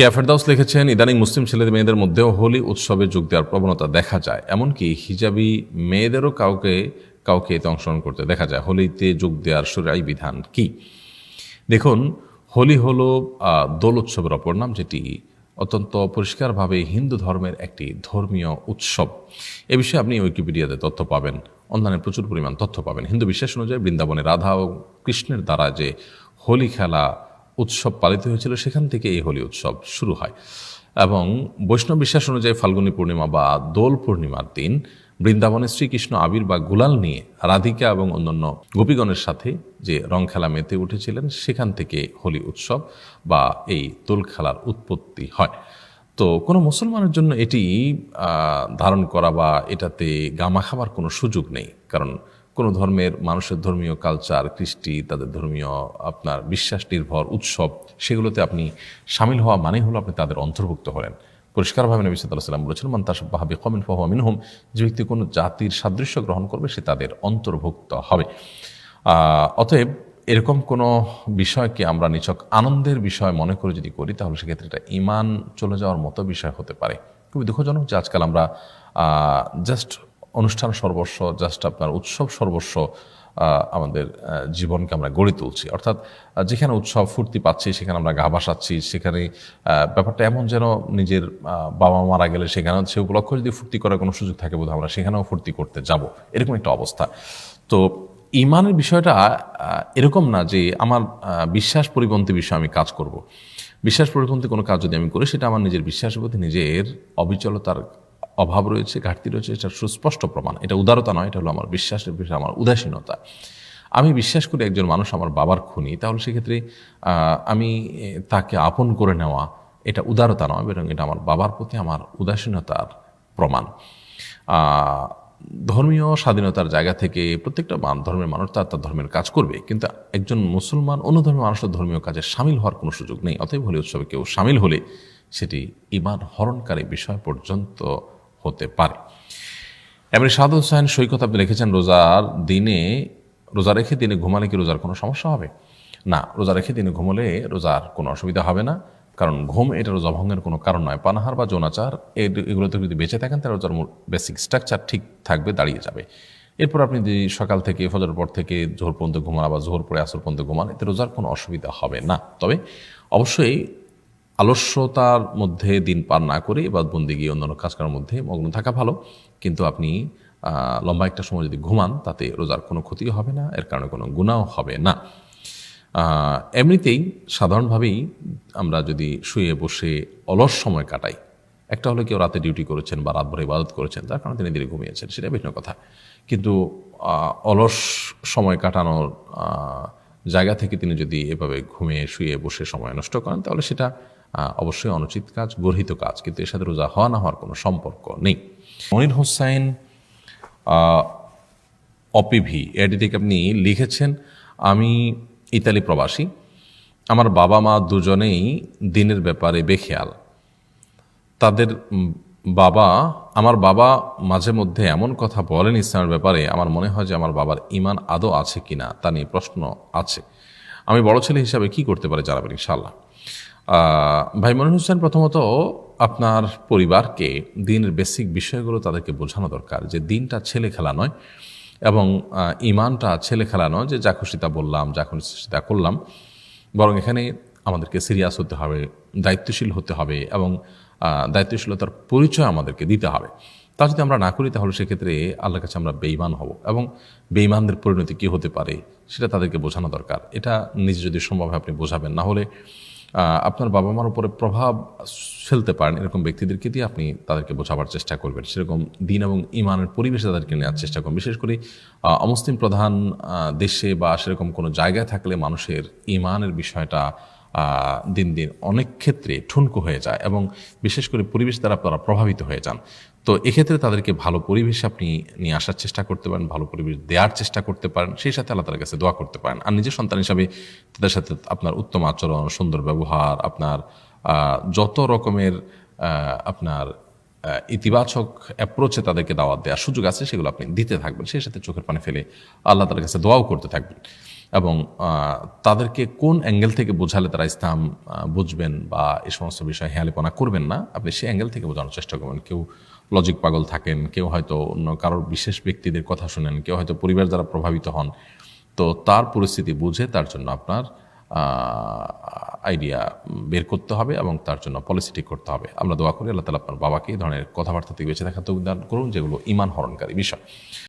ক্যাফেরদাউস লিখেছেন, ইদানিং মুসলিম ছেলেদের মেয়েদের মধ্যেও হোলি উৎসবে যোগ দেওয়ার প্রবণতা দেখা যায়। এমনকি হিজাবি মেয়েদেরও কাউকে কাউকে এতে অংশগ্রহণ করতে দেখা যায়। হোলিতে যোগ দেওয়ার সুরাই বিধান কি? দেখুন, হোলি হলো দোল উৎসবের অপর নাম, যেটি অত্যন্ত পরিষ্কারভাবে হিন্দু ধর্মের একটি ধর্মীয় উৎসব। এ বিষয়ে আপনি উইকিপিডিয়াতে তথ্য পাবেন। অনলাইনে প্রচুর পরিমাণ তথ্য পাবেন। হিন্দু বিশ্বাস অনুযায়ী বৃন্দাবনে রাধা ও কৃষ্ণের দ্বারা যে হোলি খেলা উৎসব পালিত হয়েছিল, সেখান থেকে এই হোলি উৎসব শুরু হয়। এবং বৈষ্ণব বিশ্বাস অনুযায়ী ফাল্গুনী পূর্ণিমা বা দোল পূর্ণিমার দিন বৃন্দাবনে শ্রীকৃষ্ণ আবির বা গুলাল নিয়ে রাধিকা এবং অন্যান্য গোপীগণের সাথে যে রং খেলা মেতে উঠেছিলেন, সেখান থেকে হোলি উৎসব বা এই দোল খেলার উৎপত্তি হয়। তো কোনো মুসলমানের জন্য এটি ধারণ করা বা এটাতে গামা খাবার কোনো সুযোগ নেই। কারণ কোনো ধর্মের, মানুষের ধর্মীয় কালচার কৃষ্টি, তাদের ধর্মীয় আপনার বিশ্বাস নির্ভর উৎসব, সেগুলোতে আপনি সামিল হওয়া মানে হলো আপনি তাদের অন্তর্ভুক্ত হলেন। পরিষ্কারভাবে নবী সাল্লাহ সাল্লাম বলেছেন, মান তাসবাহাবি কমিন ফাহুয়া মিনহুম যে ব্যক্তি কোনো জাতির সাদৃশ্য গ্রহণ করবে, সে তাদের অন্তর্ভুক্ত হবে। অতএব এরকম কোনো বিষয়কে আমরা নিছক আনন্দের বিষয় মনে করে যদি করি, তাহলে সেক্ষেত্রে এটা ইমান চলে যাওয়ার মতো বিষয় হতে পারে। খুবই দুঃখজনক যে আজকাল আমরা জাস্ট অনুষ্ঠান সর্বস্ব জাস্ট আপনার উৎসব সর্বস্ব আমাদের জীবনকে আমরা গড়ে তুলছি। অর্থাৎ যেখানে উৎসব ফুর্তি পাচ্ছি, সেখানে আমরা গা ভাসাচ্ছি, সেখানে ব্যাপারটা এমন যেন নিজের বাবা মারা গেলে সেখানে সে উপলক্ষ যদি ফুর্তি করার কোনো সুযোগ থাকে বোধ আমরা সেখানেও ফুর্তি করতে যাব। এরকম একটা অবস্থা। তো ইমানের বিষয়টা এরকম না যে আমার বিশ্বাস পরিপন্থী বিষয়ে আমি কাজ করব। বিশ্বাস পরিপন্থী কোনো কাজ যদি আমি করি, সেটা আমার নিজের বিশ্বাসের প্রতি নিজের অবিচলতার অভাব রয়েছে, ঘাটতি রয়েছে এটা সুস্পষ্ট প্রমাণ। এটা উদারতা নয়, এটা হলো আমার বিশ্বাসের বিষয়ে আমার উদাসীনতা। আমি বিশ্বাস করি একজন মানুষ আমার বাবার খুনি, তাহলে সেক্ষেত্রে আমি তাকে আপন করে নেওয়া এটা উদারতা নয়, বরং এটা আমার বাবার প্রতি আমার উদাসীনতার প্রমাণ। ধর্মীয় স্বাধীনতার জায়গা থেকে প্রত্যেকটা মান- ধর্মের মানুষ তার তার ধর্মের কাজ করবে, কিন্তু একজন মুসলমান অন্য ধর্মের মানুষের ধর্মীয় কাজে সামিল হওয়ার কোনো সুযোগ নেই, অতএব হোলি উৎসবে কেউ সামিল হলে সেটি ইমান হরণকারী বিষয় পর্যন্ত হতে পারে। এবারে সাদ হোসেন সৈকত আপনি রেখেছেন, রোজার দিনে, রোজা রেখে দিনে ঘুমালে কি রোজার কোনো সমস্যা হবে? না, রোজা রেখে দিনে ঘুমলে রোজার কোনো অসুবিধা হবে না, কারণ ঘুম এটা রোজা ভঙ্গের কোনো কারণ নয়। পানাহার বা যৌনাচার এগুলোতে যদি বেঁচে থাকেন, তাহলে রোজার বেসিক স্ট্রাকচার ঠিক থাকবে, দাঁড়িয়ে যাবে। এরপর আপনি যদি সকাল থেকে ফজর পর থেকে জোহর পর্যন্ত ঘুমান বা জোহর পরে আসর পর্যন্ত ঘুমান, এতে রোজার কোনো অসুবিধা হবে না। তবে অবশ্যই আলস্যতার মধ্যে দিন পার না করে এবার গিয়ে অন্যান্য কাজকর্মের মধ্যে মগ্ন থাকা ভালো। কিন্তু আপনি লম্বা একটা সময় যদি ঘুমান, তাতে রোজার কোনো ক্ষতি হবে না, এর কারণে কোনো গুণাও হবে না। এমনিতেই সাধারণভাবেই আমরা যদি শুয়ে বসে অলস সময় কাটাই, একটা হলো কেউ রাতে ডিউটি করেছেন বা রাত ভরে ইবাদত করেছেন তার কারণে তিনি ধীরে ঘুমিয়েছেন, সেটা ভিন্ন কথা। কিন্তু অলস সময় কাটানোর জায়গা থেকে তিনি যদি এভাবে ঘুমিয়ে শুয়ে বসে সময় নষ্ট করেন, তাহলে সেটা অবশ্যই অনুচিত কাজ গর্হিত কাজ, কিন্তু এর সাথে রোজা হওয়া না হওয়ার কোনো সম্পর্ক নেই। মনির হোসাইন অপিভি এটি থেকে আপনি লিখেছেন, আমি ইতালি প্রবাসী। আমার বাবা মা দুজনেই দিনের ব্যাপারে বেখেয়াল। তাদের বাবা, আমার বাবা মাঝে মধ্যে এমন কথা বলেন ইসলামের ব্যাপারে, আমার মনে হয় যে আমার বাবার ইমান আদৌ আছে কিনা তা নিয়ে প্রশ্ন আছে। আমি বড় ছেলে হিসাবে কি করতে পারে জানাবেন ইনশাল্লাহ ভাই মনির হোসেন প্রথমত আপনার পরিবারকে দিনের বেসিক বিষয়গুলো তাদেরকে বোঝানো দরকার যে দিনটা ছেলে খেলা নয় এবং ইমানটা ছেলে খেলা নয় যে যা খুশি তা বললাম, যা খুশি তা করলাম। বরং এখানে আমাদেরকে সিরিয়াস হতে হবে, দায়িত্বশীল হতে হবে এবং দায়িত্বশীলতার পরিচয় আমাদেরকে দিতে হবে। তা যদি আমরা না করি তাহলে সেক্ষেত্রে আল্লাহর কাছে আমরা বেইমান হব এবং বেইমানদের পরিণতি কী হতে পারে সেটা তাদেরকে বোঝানো দরকার। এটা নিজে যদি সম্ভব হয় আপনি বোঝাবেন। না হলে আপনার বাবা মার উপরে প্রভাব ফেলতে পারেন এরকম ব্যক্তিদেরকে দিয়ে আপনি তাদেরকে বোঝাবার চেষ্টা করবেন। সেরকম দিন এবং ইমানের পরিবেশে তাদেরকে নেওয়ার চেষ্টা করবেন। বিশেষ করে অমুসলিম প্রধান দেশে বা সেরকম কোনো জায়গায় থাকলে মানুষের ইমানের বিষয়টা দিন দিন অনেক ক্ষেত্রে ঠুনকো হয়ে যায় এবং বিশেষ করে পরিবেশ দ্বারা তারা প্রভাবিত হয়ে যান। তো এক্ষেত্রে তাদেরকে ভালো পরিবেশে আপনি নিয়ে আসার চেষ্টা করতে পারেন, ভালো পরিবেশ দেওয়ার চেষ্টা করতে পারেন, সেই সাথে আল্লাহ তার কাছে দোয়া করতে পারেন। আর নিজের সন্তান হিসাবে তাদের সাথে আপনার উত্তম আচরণ, সুন্দর ব্যবহার, আপনার যত রকমের আপনার ইতিবাচক অ্যাপ্রোচে তাদেরকে দাওয়াত দেওয়ার সুযোগ আছে, সেগুলো আপনি দিতে থাকবেন, সেই সাথে চোখের পানি ফেলে আল্লাহ তার কাছে দোয়াও করতে থাকবেন। এবং তাদেরকে কোন অ্যাঙ্গেল থেকে বোঝালে তারা ইসলাম বুঝবেন বা এ সমস্ত বিষয়ে হেয়ালিপনা করবেন না, আপনি সেই অ্যাঙ্গেল থেকে বোঝানোর চেষ্টা করবেন। কেউ লজিক পাগল থাকেন, কেউ হয়তো অন্য কারোর বিশেষ ব্যক্তিদের কথা শুনেন, কেউ হয়তো পরিবার দ্বারা প্রভাবিত হন। তো তার পরিস্থিতি বুঝে তার জন্য আপনার আইডিয়া বের করতে হবে এবং তার জন্য পলিসি ঠিক করতে হবে। আমরা দোয়া করি আল্লাহ তালা আপনার বাবাকে ধরনের কথাবার্তা থেকে বেঁচে থাকা তো করুন, যেগুলো ইমান হরণকারী বিষয়।